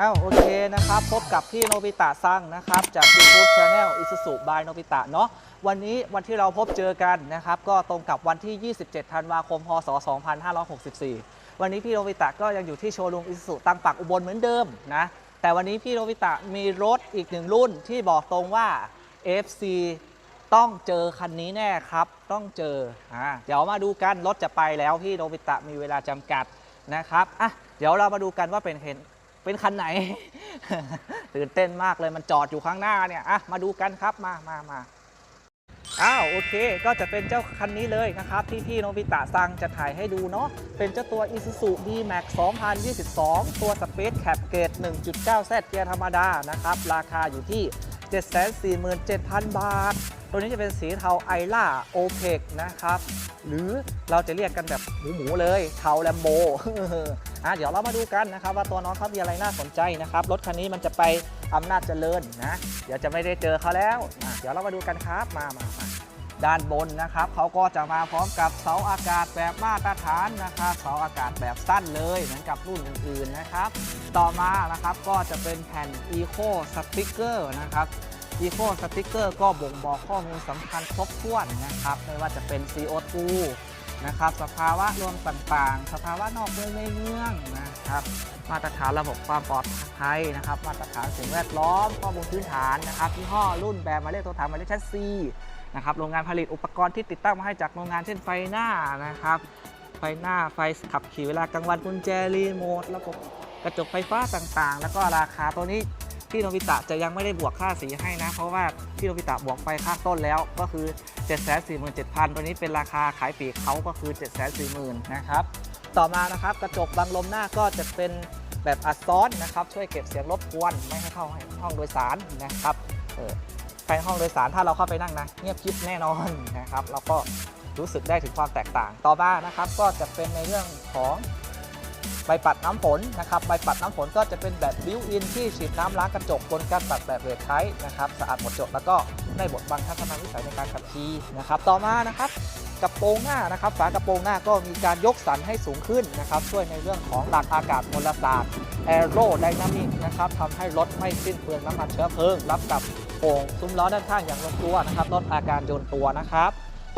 อ้าวโอเคนะครับ พบกับพี่โนบิตะซังนะครับ จาก YouTube Channel Isuzu by โนบิตะเนาะวันนี้วันที่เราพบเจอกันนะครับ ก็ตรงกับวันที่ 27 ธันวาคม พศ 2564 วันนี้พี่โนบิตะก็ยังอยู่ที่โชว์รูม Isuzu ตั้งปักอุบลเหมือนเดิมนะ แต่วันนี้พี่โนบิตะมีรถอีกหนึ่งรุ่นที่บอกตรงว่า FC ต้องเจอคันนี้แน่ครับ ต้องเจออ่าเดี๋ยวมาดูกันรถจะไปแล้วพี่โนบิตะมีเวลาจำกัดนะครับอะเดี๋ยวเรามาดูกันว่าเป็น เป็นคันไหน ตื่นเต้นมากเลยมันจอดอยู่ข้างหน้าเนี่ยอะมาดูกันครับมามามาอ้าวโอเค ก็จะเป็นเจ้าคันนี้เลยนะครับ ที่พี่โนบิตะซังจะถ่ายให้ดูเนาะเป็นเจ้าตัว Isuzu D-Max 2022 ตัว Space Cap เกรด 1.9Z เกียร์ธรรมดานะครับ ราคาอยู่ที่ 747,000 บาท ตัวนี้จะเป็นสีเทาไอล่าโอเพกนะครับ หรือเราจะเรียกกันแบบหมูหมูเลย เทาแลมโบ อะเดี๋ยวเรามาดูกันนะครับว่าตัวน้องเขามีอะไรน่าสนใจนะครับ รถคันนี้มันจะไปอำนาจเจริญนะ เดี๋ยวจะไม่ได้เจอเขาแล้วอะเดี๋ยวเรามาดูกันครับ มามามาด้านบนนะครับเขาก็จะมาพร้อมกับเสาอากาศแบบมาตรฐานนะครับเสาอากาศแบบสั้นเลยเหมือนกับรุ่นอื่นๆนะครับ ต่อมานะครับก็จะเป็นแผ่น Eco Sticker นะครับ Eco Sticker ก็บ่งบอกข้อมูลสำคัญครบถ้วนนะครับ ไม่ว่าจะเป็น CO2 นะครับ สภาวะรวมต่างๆ สภาวะนอกเมืองในเมืองนะครับ มาตรฐานระบบความปลอดภัยนะครับ มาตรฐานสิ่งแวดล้อมข้อมูลพื้นฐานนะครับยี่ห้อรุ่นแบบหมายเลขตัวถังหมายเลขแชสซีนะครับโรงงานผลิตอุปกรณ์ที่ติดตั้งมาให้จากโรงงานเช่นไฟหน้านะครับไฟหน้าไฟขับขี่เวลากลางวันกุญแจรีโมทระบบกระจกไฟฟ้าต่างๆ แล้วก็ราคาตัวนี้ พี่โนบิตะจะยังไม่ได้บวกค่าสีให้นะ เพราะว่าพี่โนบิตะบวกไปค่าต้นแล้วก็คือ 747,000 ตัวนี้เป็นราคาขายปลีกเขาก็คือ 740,000 นะครับ ต่อมานะครับกระจกบังลมหน้าก็จะเป็นแบบอัดซ้อนนะครับ ช่วยเก็บเสียงรบกวนไม่ให้เข้าห้องโดยสารนะครับเออภายในห้องโดยสารถ้าเราเข้าไปนั่งนะเงียบกริบแน่นอนนะครับแล้วก็รู้สึกได้ถึงความแตกต่าง ต่อมานะครับก็จะเป็นในเรื่องของ ใบปัดน้ำฝนนะครับใบปัดน้ำฝนก็จะเป็นแบบบิวอินที่ฉีดน้ำล้างกระจกบนการปัดแบบเรทไทนะครับสะอาดหมดจดแล้วก็ไม่บดบังทัศนวิสัยในการขับขี่นะครับต่อมานะครับกระโปรงหน้านะครับฝากระโปรงหน้าก็มีการยกสันให้สูงขึ้นนะครับช่วยในเรื่องของหลักอากาศมลศาสตร์แอโรไดนามิกนะครับทำให้รถไม่สิ้นเปลืองน้ำมันเชื้อเพลิง รับกับโป่งซุ้มล้อด้านข้างอย่างลงตัวนะครับลดอาการโยนตัวนะครับ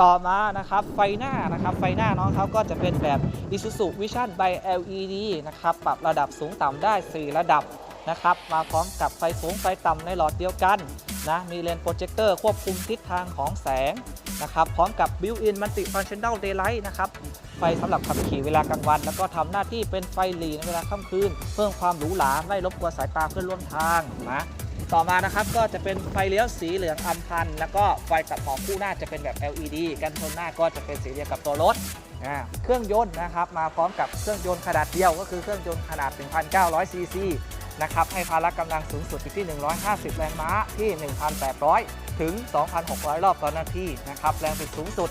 ต่อมานะครับไฟหน้านะครับไฟหน้าน้องเขาก็จะเป็นแบบ Isuzu Vision by LED นะครับปรับระดับสูงต่ำได้ 4 ระดับนะครับมาพร้อมกับไฟสูงไฟต่ำในหลอดเดียวกันนะมีเลนส์โปรเจคเตอร์ควบคุมทิศทางของแสงนะครับพร้อมกับ Built-in Multi Functional Daylight นะครับไฟสำหรับขับขี่เวลากลางวัน แล้วก็ทำหน้าที่เป็นไฟหลีในเวลาค่ำคืน เพิ่มความหรูหราไม่รบกวนสายตาเพื่อนร่วมทางนะ ต่อมานะครับก็จะเป็นไฟเลี้ยวสีเหลืองอำพันธ์แล้วก็ไฟตัดหมอกคู่หน้าจะเป็นแบบ LED กันชนหน้าก็จะเป็นสีเดียวกับตัวรถเครื่องยนต์นะครับมาพร้อมกับเครื่องยนต์ขนาดเดียวก็คือเครื่องยนต์ขนาด 1,900 ซีซีนะครับให้พละกำลังสูงสุดอยู่ที่ 150 แรงม้าที่ 1,800 ถึง 2,600 รอบต่อนาทีนะครับแรงบิดสูงสุด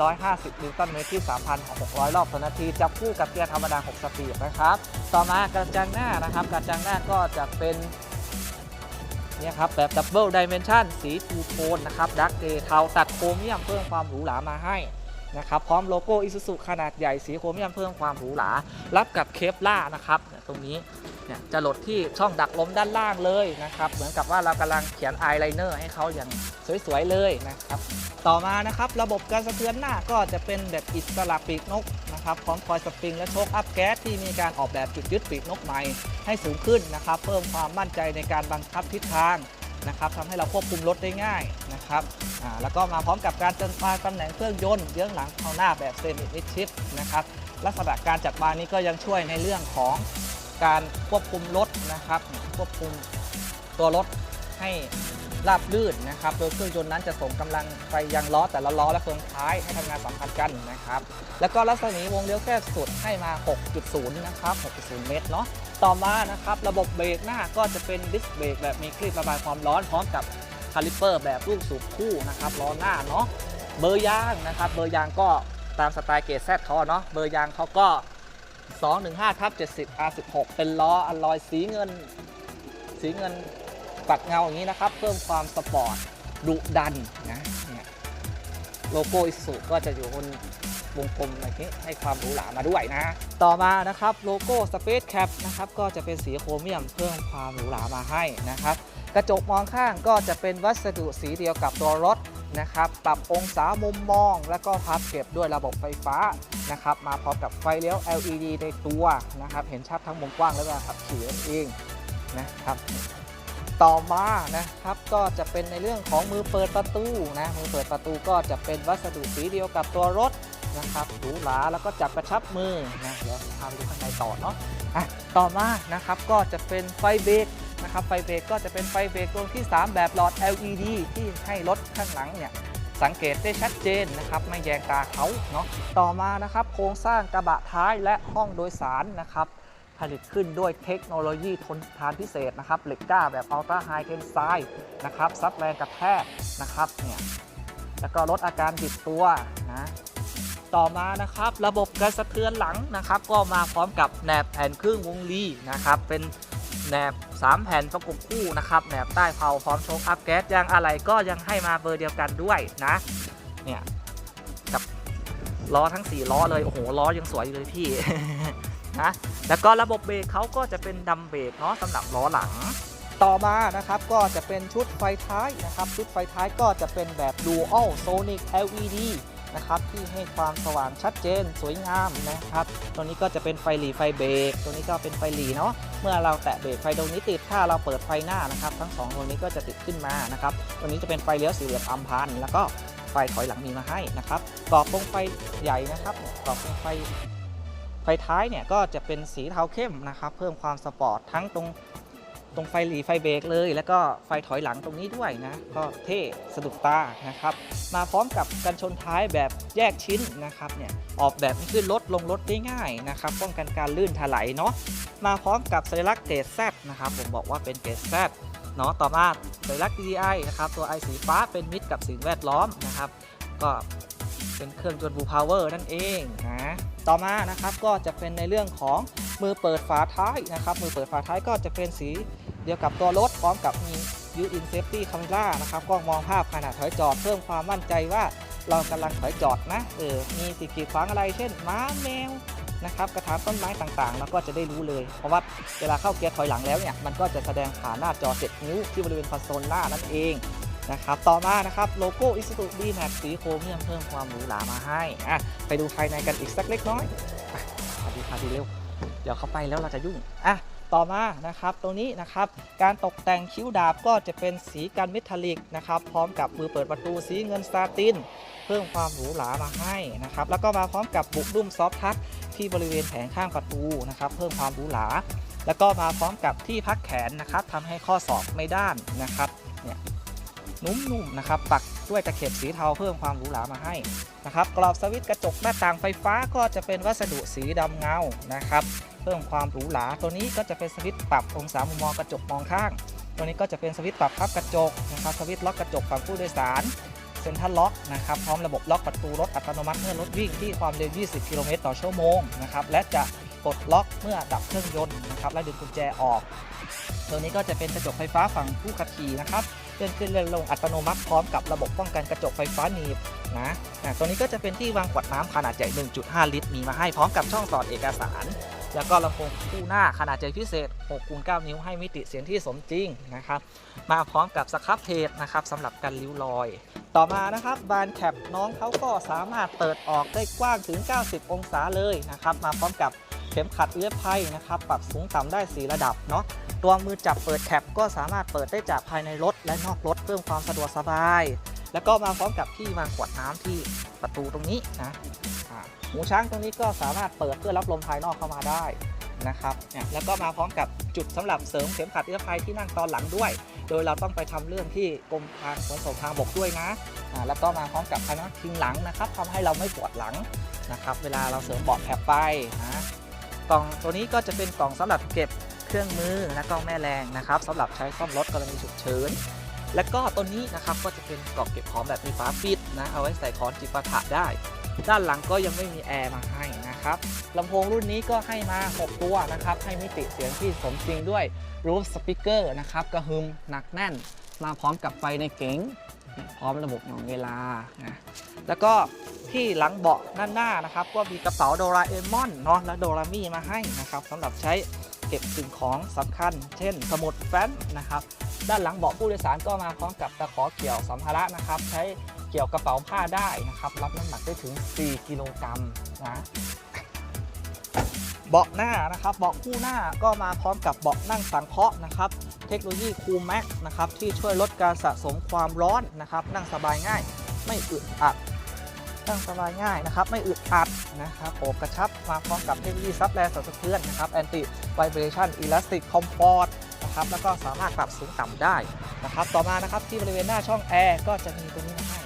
350นิวตันเมตรที่ 3,600 รอบต่อนาทีจับคู่กับเกียร์ธรรมดา 6 สปีดนะครับ ต่อมากระจังหน้านะครับกระจังหน้าก็จะเป็น เนี่ยครับแบบดับเบิลดิเมนชันสีทูโทนนะครับดักเกเทาตัดโครเมียมเพิ่มความหรูหรามาให้นะครับพร้อมโลโก้อิซูซุขนาดใหญ่สีโครเมียมเพิ่มความหรูหรารับกับเคปล่านะครับตรงนี้เนี่ยจะหลดที่ช่องดักล้มด้านล่างเลยนะครับ เหมือนกับว่าเรากำลังเขียนอายไลเนอร์ให้เขาอย่างสวยๆเลยนะครับ ต่อมานะครับระบบการสะเทือนหน้าก็จะเป็นแบบอิสระปีกนกนะครับพร้อมคอยสปริงและโชคอัพแก๊สที่มีการออกแบบจุดยึดปีกนกใหม่ให้สูงขึ้นนะครับ เพิ่มความมั่นใจในการบังคับทิศทางนะครับทำให้เราควบคุมรถได้ง่ายนะครับแล้วก็มาพร้อมกับการจัดวางตำแหน่งเครื่องยนต์เยื้องหลังเข้าหน้าแบบเซมิมิดชิดนะครับลักษณะการจัดวางนี้ก็ยังช่วยในเรื่องของการควบคุมรถนะครับ ควบคุมตัวรถให้ ราบลื่นนะครับ โดยเครื่องยนต์นั้นจะส่งกำลังไปยังล้อแต่ละล้อและเฟืองท้ายให้ทำงานสัมพันธ์กันนะครับ แล้วก็รัศมีวงเลี้ยวแคบสุดให้มา 6.0 นะครับ 6.0 เมตรเนาะ ต่อมานะครับระบบเบรกหน้าก็จะเป็นดิสเบรกแบบมีคลิประบายความร้อนพร้อมกับคาลิปเปอร์แบบลูกสูบคู่นะครับล้อหน้าเนาะ เบอร์ยางนะครับ เบอร์ยางก็ตามสไตล์เกรดแซดเขาอเนาะ เบอร์ยางเขาก็ 215ทับ70 R16 เป็นล้ออลลอยสีเงินสีเงิน ปัดเงาอย่างนี้นะครับ เพิ่มความสปอร์ตดุดันนะเนี่ยโลโก้อิสุก็จะอยู่บนวงกลมอะไรนี้ให้ความหรูหรามาด้วยนะ ต่อมานะครับโลโก้ Space Cap นะครับก็จะเป็นสีโครเมียมเพิ่มความหรูหรามาให้นะครับ กระจกมองข้างก็จะเป็นวัสดุสีเดียวกับตัวรถนะครับ ปรับองศามุมมอง แล้วก็พับเก็บด้วยระบบไฟฟ้านะครับ มาพร้อมกับไฟเลี้ยว LED ในตัวนะครับ เห็นชัดทั้งมุมกว้างและเวลาขับขี่นั่นเองนะครับ ต่อมานะครับก็จะเป็นในเรื่องของมือเปิดประตูนะมือเปิดประตูก็จะเป็นวัสดุสีเดียวกับตัวรถนะครับหรูหราแล้วก็จับกระชับมือนะเดี๋ยวพาไปดูข้างในต่อเนาะอะต่อมานะครับก็จะเป็นไฟเบรกนะครับไฟเบรกก็จะเป็นไฟเบรกดวงที่ 3 แบบหลอด LED ที่ให้รถข้างหลังเนี่ยสังเกตได้ชัดเจนนะครับไม่แยงตาเขาเนาะต่อมานะครับโครงสร้างกระบะท้ายและห้องโดยสารนะครับ ผลิตขึ้นด้วยเทคโนโลยีทนทานพิเศษนะครับเหล็กกล้าแบบอัลตร้าไฮเทนไซด์นะครับซับแรงกระแทกนะครับเนี่ยแล้วก็ลดอาการบิดตัวนะต่อมานะครับระบบกระสะเทือนหลังนะครับ ก็มาพร้อมกับแหนบแผ่นครึ่งวงลีนะครับเป็นแหนบ 3 แผ่นประกบคู่นะครับแหนบใต้เพาพร้อมโชคอัพแก๊สยางอะไรก็ยังให้มาเบอร์เดียวกันด้วยนะเนี่ยกับล้อทั้ง 4 ล้อเลย โอ้โห ล้อยังสวยอยู่เลยพี่นะ แล้วก็ระบบเบรกเขาก็จะเป็นดัมเบรกเนาะสำหรับล้อหลัง ต่อมานะครับก็จะเป็นชุดไฟท้ายนะครับ ชุดไฟท้ายก็จะเป็นแบบ Dual Sonic LED นะครับที่ให้ความสว่างชัดเจนสวยงามนะครับ ตัวนี้ก็จะเป็นไฟหลีไฟเบรก ตัวนี้ก็เป็นไฟหลีเนาะ เมื่อเราแตะเบรกไฟตรงนี้ติด ถ้าเราเปิดไฟหน้านะครับ ทั้งสองตัวนี้ก็จะติดขึ้นมานะครับ ตัวนี้จะเป็นไฟเลี้ยวสี่เหลี่ยมอัมพันแล้วก็ไฟถอยหลังมีมาให้นะครับกรอบตรงไฟใหญ่นะครับกรอบตรงไฟ ไฟท้ายเนี่ยก็จะเป็นสีเทาเข้มนะครับเพิ่มความสปอร์ตทั้งตรงตรงไฟหลีไฟเบรกเลย แล้วก็ไฟถอยหลังตรงนี้ด้วยนะ ก็เท่สะดุดตานะครับ มาพร้อมกับกันชนท้ายแบบแยกชิ้นนะครับเนี่ยออกแบบขึ้นรถลงรถได้ง่ายนะครับป้องกันการลื่นถลายเนาะมาพร้อมกับสัญลักษณ์เกรดแซนะครับผมบอกว่าเป็นเกรดแซเนาะต่อมาสัญลักษณ์ DDI นะครับตัวไอสีฟ้าเป็นมิตรกับสิ่งแวดล้อมนะครับ ก็ เป็นเครื่องยนต์บูพาวเวอร์นั่นเองนะต่อมานะครับก็จะเป็นในเรื่องของมือเปิดฝาท้ายนะครับ มือเปิดฝาท้ายก็จะเป็นสีเดียวกับตัวรถพร้อมกับมียูอินเซฟตี้คาเมล่านะครับกล้องมองภาพขณะถอยจอดเพิ่มความมั่นใจว่าเรากำลังถอยจอดนะเออมีสิ่งกีดขวางอะไรเช่นม้าแมวนะครับกระถางต้นไม้ต่างๆแล้วก็จะได้รู้เลย เพราะว่าเวลาเข้าเกียร์ถอยหลังแล้วเนี่ยมันก็จะแสดงผ่านหน้าจอ 7 นิ้วที่บริเวณคอนโซลหน้านั่นเอง นะครับต่อมานะครับโลโก้อิสุ u ดีแม็กสีโครเมียมเพิ่มความหรูหรามาให้อะไปดูภายในกันอีกสักเล็กน้อยอะพาดีพาดีเร็ว เดี๋ยวเข้าไปแล้วเราจะยุ่งอะต่อมานะครับตรงนี้นะครับการตกแต่งคิ้วดาบก็จะเป็นสีกันเมทัลลิกนะครับพร้อมกับมือเปิดประตูสีเงินซาติน เพิ่มความหรูหรามาให้นะครับแล้วก็มาพร้อมกับบุกดุ้มซอฟทัชที่บริเวณแผงข้างประตูนะครับเพิ่มความหรูหราแล้วก็มาพร้อมกับที่พักแขนนะครับทำให้ข้อศอกไม่ด้านนะครับเนี่ย นุ่มๆนะครับปักด้วยตะเข็บสีเทาเพิ่มความหรูหรามาให้นะครับกรอบสวิตช์กระจกหน้าต่างไฟฟ้าก็จะเป็นวัสดุสีดำเงานะครับ เพิ่มความหรูหราตัวนี้ก็จะเป็นสวิตช์ปรับองศามุมมองกระจกมองข้าง ตัวนี้ก็จะเป็นสวิตช์ปรับพับกระจกนะครับสวิตช์ล็อกกระจกฝั่งผู้โดยสารเซ็นทรัลล็อกนะครับพร้อมระบบล็อกประตูรถอัตโนมัติเมื่อรถวิ่งที่ความเร็ว 20 กิโลเมตรต่อชั่วโมงนะครับและจะปลดล็อกเมื่อดับเครื่องยนต์นะครับและดึงกุญแจออก ตัวนี้ก็จะเป็นกระจกไฟฟ้าฝั่งผู้ขับขี่นะครับ ลื่อนขึ้นเลื่อนลงอัตโนมัติพร้อมกับระบบป้องกันกระจกไฟฟ้าหนีบนะอะตัวนี้ก็จะเป็นที่วางขวดน้ำขนาดใหญ่ 1.5 ลิตร มีมาให้พร้อมกับช่องสอดเอกสาร แล้วก็ลำโพงคู่หน้าขนาดใหญ่พิเศษ6คูณ9นิ้วให้มิติเสียงที่สมจริงนะครับ มาพร้อมกับสครับเพจนะครับสำหรับกันริ้วรอย ต่อมานะครับบานแคปน้องเขาก็สามารถเปิดออกได้กว้างถึง 90 องศาเลยนะครับ มาพร้อมกับ เข็มขัดเอื้อภัยนะครับปรับสูงต่ำได้ 4 ระดับเนาะตัวมือจับเปิดแคปก็สามารถเปิดได้จากภายในรถและนอกรถเพิ่มความสะดวกสบาย แล้วก็มาพร้อมกับที่วางขวดน้ำที่ประตูตรงนี้นะหูช้างตรงนี้ก็สามารถเปิดเพื่อรับลมภายนอกเข้ามาได้นะครับเนี่ยแล้วก็มาพร้อมกับจุดสำหรับเสริมเข็มขัดนิรภัยที่นั่งตอนหลังด้วย โดยเราต้องไปทำเรื่องที่กรมทางขนส่งทางบกด้วยนะอ่าแล้วก็มาพร้อมกับพนักพิงหลังนะครับทำให้เราไม่ปวดหลังนะครับ เวลาเราเสริมเบาะแคปไปนะ กล่องตัวนี้ก็จะเป็นกล่องสำหรับเก็บเครื่องมือและกล้องแม่แรงนะครับสำหรับใช้ซ่อมรถกรณีฉุกเฉินและก็ตัวนี้นะครับก็จะเป็นกล่องเก็บของแบบมีฝาปิดนะเอาไว้ใส่ของจิปาถะได้ ด้านหลังก็ยังไม่มีแอร์มาให้นะครับลำโพงรุ่นนี้ก็ให้มา 6 ตัวนะครับให้มิติเสียงที่สมจริงด้วยรูฟสปีกเกอร์นะครับกระหึมหนักแน่น มาพร้อมกับไฟในเก๋ง พร้อมระบบหน่วงเวลานะแล้วก็ที่หลังเบาะด้านหน้านะครับ ก็มีกระเป๋าโดราเอมอนเนาะและโดรามี่มาให้นะครับสำหรับใช้เก็บสิ่งของสำคัญ เช่น สมุดแฟ้มนะครับ ด้านหลังเบาะผู้โดยสารก็มาพร้อมกับตะขอเกี่ยวสัมภาระนะครับ ใช้เกี่ยวกระเป๋าผ้าได้นะครับ รับน้ำหนักได้ถึง 4 กิโลกรัมนะเบาะหน้านะครับ เบาะคู่หน้าก็มาพร้อมกับเบาะนั่งสังเคราะห์นะครับ เทคโนโลยีคูลแม็กนะครับที่ช่วยลดการสะสมความร้อนนะครับ นั่งสบายง่ายไม่อึดอัดนั่งสบายง่ายนะครับ ไม่อึดอัดนะครับโอบกระชับมาพร้อมกับเทคโนโลยีซับแรงสั่นสะเทือนนะครับแอนตี้ไวเบรชั่นอิลาสติกคอมฟอร์ตนะครับแล้วก็สามารถปรับสูงต่ำได้นะครับ ต่อมานะครับที่บริเวณหน้าช่องแอร์ก็จะมีตัวนี้มาให้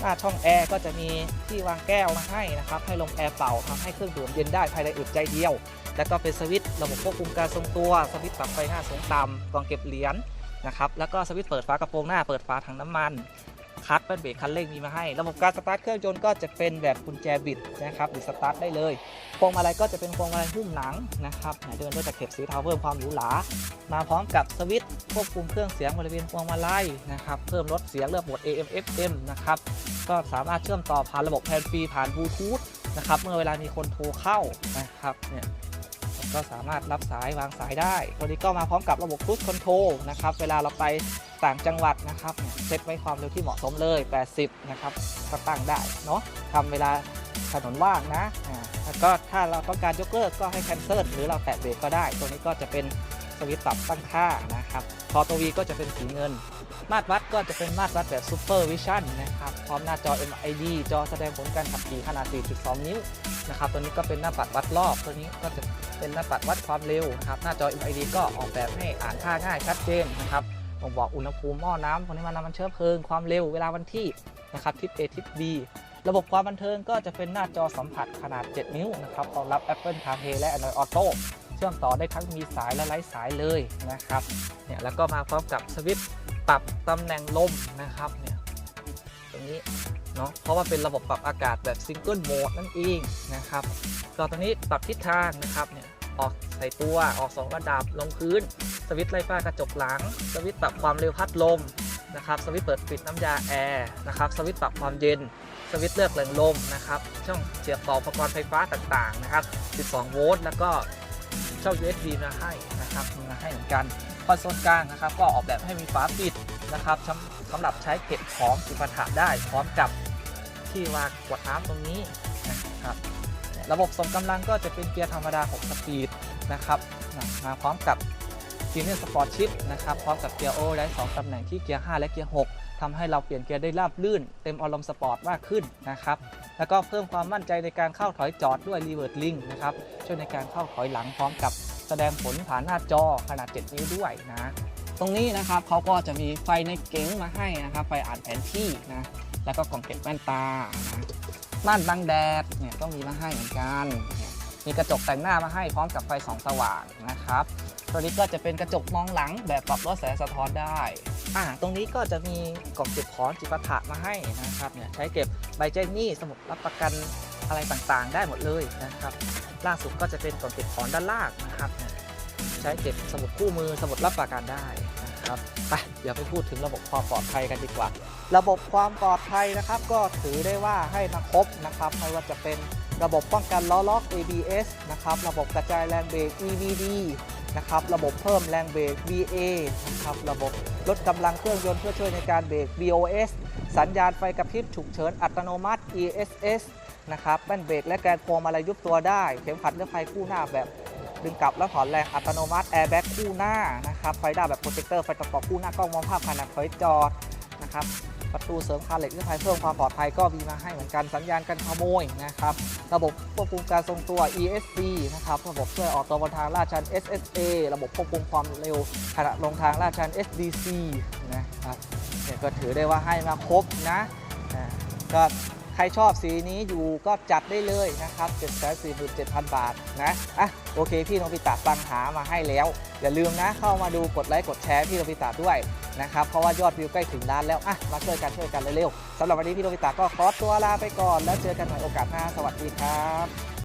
หน้าช่องแอร์ก็จะมีที่วางแก้วมาให้นะครับ ให้ลมแอร์เป่าทำให้เครื่องดื่มเย็นได้ภายในอึดใจเดียว แล้วก็เป็นสวิตช์ระบบควบคุมการทรงตัวสวิตช์ปรับไฟหน้าสูงต่ำกล่องเก็บเหรียญนะครับแล้วก็สวิตช์เปิดฝากระโปรงหน้าเปิดฝาถังน้ำมันคัดเป็นเบรกคันเร่งมีมาให้ ระบบการสตาร์ทเครื่องยนต์ก็จะเป็นแบบกุญแจบิดนะครับหรือสตาร์ทได้เลยพวงมาลัยก็จะเป็นพวงมาลัยหุ้มหนังนะครับเดินด้วยตะเข็บสีเทาเพิ่มความหรูหรามาพร้อมกับสวิตช์ควบคุมเครื่องเสียงบริเวณพวงมาลัยนะครับเพิ่มลดเสียงเลือกโหมด AM FM นะครับก็สามารถเชื่อมต่อผ่านระบบแฮนฟรีผ่านบลูทูธนะครับเมื่อเวลามีคนโทรเข้านะครับเนี่ย ก็สามารถรับสายวางสายได้ ตัวนี้ก็มาพร้อมกับระบบ Cruise Control นะครับ เวลาเราไปต่างจังหวัดนะครับเซตไว้ความเร็วที่เหมาะสมเลย 80 นะครับก็ตั้งได้เนาะทำเวลาถนนว่างนะอ่าแล้วก็ถ้าเราต้องการยกเลิกก็ให้ cancel หรือเราแตะเบรกก็ได้ ตัวนี้ก็จะเป็นสวิตช์ปรับตั้งค่านะครับพอตัววีก็จะเป็นสีเงิน มาตรวัดก็จะเป็นมาตรวัดแบบ Super Vision นะครับพร้อมหน้าจอ MID จอแสดงผลการขับขี่ขนาด 4.2 นิ้วนะครับตัวนี้ก็เป็นหน้าปัดวัดรอบ ตัวนี้ก็จะ เป็นหน้าปัดวัดความเร็วนะครับหน้าจอ MID ก็ออกแบบให้อ่านค่าง่ายชัดเจนนะครับบ่งบอกอุณหภูมิหม้อน้ำปริมาณน้ำมันเชื้อเพลิงความเร็วเวลาวันที่นะครับทิศ A ทิศ B ระบบความบันเทิงก็จะเป็นหน้าจอสัมผัสขนาด 7 นิ้วนะครับรองรับ Apple CarPlay และ Android Auto เชื่อมต่อได้ทั้งมีสายและไร้สายเลยนะครับเนี่ยแล้วก็มาพร้อมกับสวิตช์ปรับตำแหน่งลมนะครับเนี่ยตรงนี้เนาะเพราะว่าเป็นระบบปรับอากาศแบบซิงเกิลโหมดนั่นเองนะครับก็ตรงนี้ปรับทิศทางนะครับเนี่ย ออกใส่ตัวออก2ระดับลงพื้น สวิตช์ไล่ฟ้ากระจกหลัง สวิตช์ปรับความเร็วพัดลมนะครับสวิตช์เปิดปิดน้ำยาแอร์นะครับสวิตช์ปรับความเย็น สวิตช์เลือกแหล่งลมนะครับช่องเสียบต่ออุปกรณ์ไฟฟ้าต่างๆนะครับ 12 โวลต์แล้วก็ช่อง USB มาให้นะครับมาให้เหมือนกันคอนโซลกลางนะครับ ก็ออกแบบให้มีฝาปิดนะครับสำหรับใช้เก็บของจิปาถะได้พร้อมกับที่วางกวดน้ำตรงนี้นะครับ ระบบส่งกำลังก็จะเป็นเกียร์ธรรมดา 6 สปีดนะครับมาพร้อมกับพรีเมียมสปอร์ตชิพนะครับพร้อมกับเกียร์โอได้ 2 ตำแหน่งที่เกียร์ 5 และเกียร์ 6ทำให้เราเปลี่ยนเกียร์ได้ราบลื่น เต็มอารมณ์สปอร์ตมากขึ้นนะครับแล้วก็เพิ่มความมั่นใจในการเข้าถอยจอดด้วย Reverse Link นะครับช่วยในการเข้าถอยหลังพร้อมกับแสดงผลผ่านหน้าจอขนาด 7 นิ้วด้วยนะตรงนี้นะครับเขาก็จะมีไฟในเก๋งมาให้นะครับไฟอ่านแผนที่นะแล้วก็กล่องเก็บแว่นตานะ ม่านบังแดดเนี่ยก็มีมาให้เหมือนกัน มีกระจกแต่งหน้ามาให้พร้อมกับไฟสองสว่างนะครับตัวนี้ก็จะเป็นกระจกมองหลังแบบปรับลดแสงสะท้อนได้อ่าตรงนี้ก็จะมีกล่องเก็บของจิปาถะมาให้นะครับเนี่ยใช้เก็บใบแจ้งหนี้สมุดรับประกันอะไรต่างๆ ได้หมดเลยนะครับล่าสุดก็จะเป็นกล่องเก็บของด้านล่างนะครับเนี่ยใช้เก็บสมุดคู่มือสมุดรับประกันได้ ครับไปเดี๋ยวไปพูดถึงระบบความปลอดภัยกันดีกว่า ระบบความปลอดภัยนะครับ ก็ถือได้ว่าให้มาครบนะครับ ไม่ว่าจะเป็นระบบป้องกันล้อล็อก ABS นะครับ ระบบกระจายแรงเบรก EBD นะครับ ระบบเพิ่มแรงเบรก VA นะครับ ระบบลดกำลังเครื่องยนต์เพื่อช่วยในการเบรก BOS สัญญาณไฟกระพริบฉุกเฉินอัตโนมัติ ESS นะครับแป้นเบรกและแกนพวงมาลัยยุบตัวได้ เข็มขัดเลือกภัยคู่หน้าแบบ ดึงกลับและถอนแรงอัตโนมัติแอร์แบ็กคู่หน้านะครับไฟด้าแบบโปรเจคเตอร์ไฟประกอบคู่หน้ากล้องมองภาพขนาดถอยจอดนะครับประตูเสริมคานเหล็กเลือกภัยเพิ่มความปลอดภัยก็มีมาให้เหมือนกันสัญญาณการขโมยนะครับระบบควบคุมการทรงตัว ESC นะครับระบบช่วยออกตัวบนทางลาดชัน SSA ระบบควบคุมความเร็วขณะลงทางลาดชัน SDC นะครับเนี่ยก็ถือได้ว่าให้มาครบนะก็ ใครชอบสีนี้อยู่ก็จัดได้เลยนะครับ 747,000 บาทนะอะโอเค พี่โนบิตะฟังหามาให้แล้ว อย่าลืมนะเข้ามาดูกดไลค์กดแชร์พี่โนบิตะด้วยนะครับ เพราะว่ายอดวิวใกล้ถึงล้านแล้วอะมาช่วยกันช่วยกันเร็วๆสำหรับวันนี้พี่โนบิตะก็ขอตัวลาไปก่อน แล้วเจอกันใหม่โอกาสหน้าสวัสดีครับ